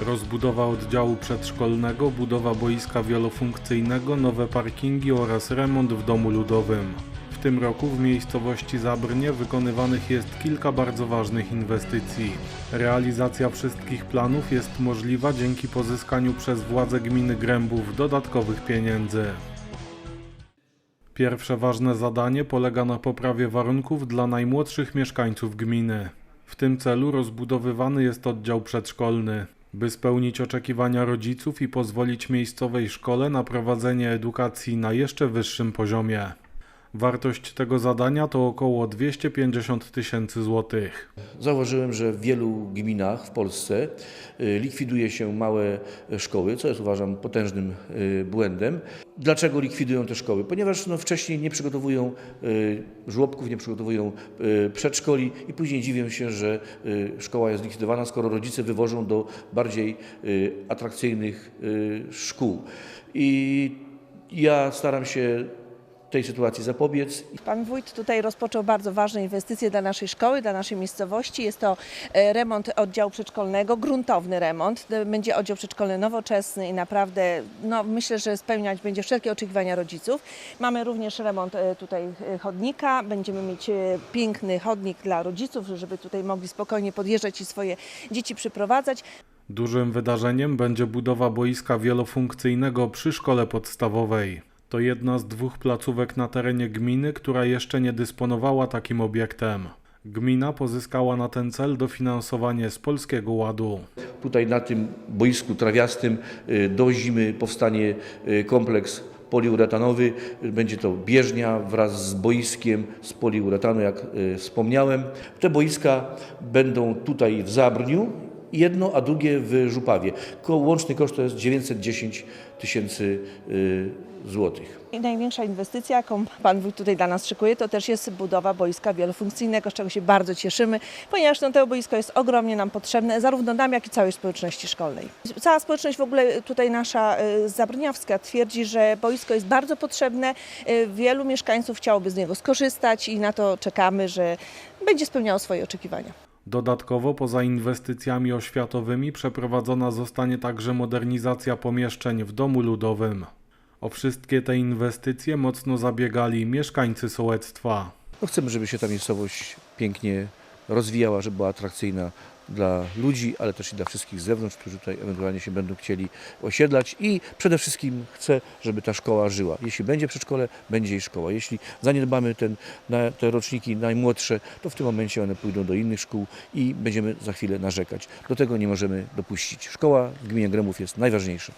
Rozbudowa oddziału przedszkolnego, budowa boiska wielofunkcyjnego, nowe parkingi oraz remont w domu ludowym. W tym roku w miejscowości Zabrnie wykonywanych jest kilka bardzo ważnych inwestycji. Realizacja wszystkich planów jest możliwa dzięki pozyskaniu przez władze gminy Grębów dodatkowych pieniędzy. Pierwsze ważne zadanie polega na poprawie warunków dla najmłodszych mieszkańców gminy. W tym celu rozbudowywany jest oddział przedszkolny, by spełnić oczekiwania rodziców i pozwolić miejscowej szkole na prowadzenie edukacji na jeszcze wyższym poziomie. Wartość tego zadania to około 250 tysięcy złotych. Zauważyłem, że w wielu gminach w Polsce y, likwiduje się małe szkoły, co jest uważam potężnym y, błędem. Dlaczego likwidują te szkoły? Ponieważ no, wcześniej nie przygotowują y, żłobków, nie przygotowują przedszkoli i później dziwią się, że szkoła jest likwidowana, skoro rodzice wywożą do bardziej atrakcyjnych szkół. I ja staram się tej sytuacji zapobiec Pan wójt tutaj rozpoczął bardzo ważne inwestycje dla naszej szkoły, dla naszej miejscowości. Jest to e, remont oddziału przedszkolnego, gruntowny remont. E, Będzie oddział przedszkolny nowoczesny i naprawdę no, myślę, że spełniać będzie wszelkie oczekiwania rodziców. Mamy również remont e, tutaj chodnika. Będziemy mieć piękny chodnik dla rodziców, żeby tutaj mogli spokojnie podjeżdżać i swoje dzieci przyprowadzać. Dużym wydarzeniem będzie budowa boiska wielofunkcyjnego przy szkole podstawowej. To jedna z dwóch placówek na terenie gminy, która jeszcze nie dysponowała takim obiektem. Gmina pozyskała na ten cel dofinansowanie z Polskiego Ładu. Tutaj na tym boisku trawiastym y, do zimy powstanie y, kompleks poliuretanowy. Będzie to bieżnia wraz z boiskiem z poliuretanu, jak y, wspomniałem. Te boiska będą tutaj w Zabrniu, jedno, a drugie w Żupawie. Ko- Łączny koszt to jest 910 tysięcy y, złotych. Największa inwestycja, jaką Pan Wójt tutaj dla nas szykuje, to też jest budowa boiska wielofunkcyjnego, z czego się bardzo cieszymy, ponieważ no, to boisko jest ogromnie nam potrzebne, zarówno nam, jak i całej społeczności szkolnej. Cała społeczność w ogóle tutaj nasza y, zabrniowska twierdzi, że boisko jest bardzo potrzebne, y, wielu mieszkańców chciałoby z niego skorzystać i na to czekamy, że będzie spełniało swoje oczekiwania. Dodatkowo poza inwestycjami oświatowymi przeprowadzona zostanie także modernizacja pomieszczeń w domu ludowym. O wszystkie te inwestycje mocno zabiegali mieszkańcy sołectwa. No chcemy, żeby się ta miejscowość pięknie rozwijała, żeby była atrakcyjna dla ludzi, ale też i dla wszystkich z zewnątrz, którzy tutaj ewentualnie się będą chcieli osiedlać i przede wszystkim chcę, żeby ta szkoła żyła. Jeśli będzie przedszkole, będzie i szkoła. Jeśli zaniedbamy ten, te roczniki najmłodsze, to w tym momencie one pójdą do innych szkół i będziemy za chwilę narzekać. Do tego nie możemy dopuścić. Szkoła w gminie Grębów jest najważniejsza.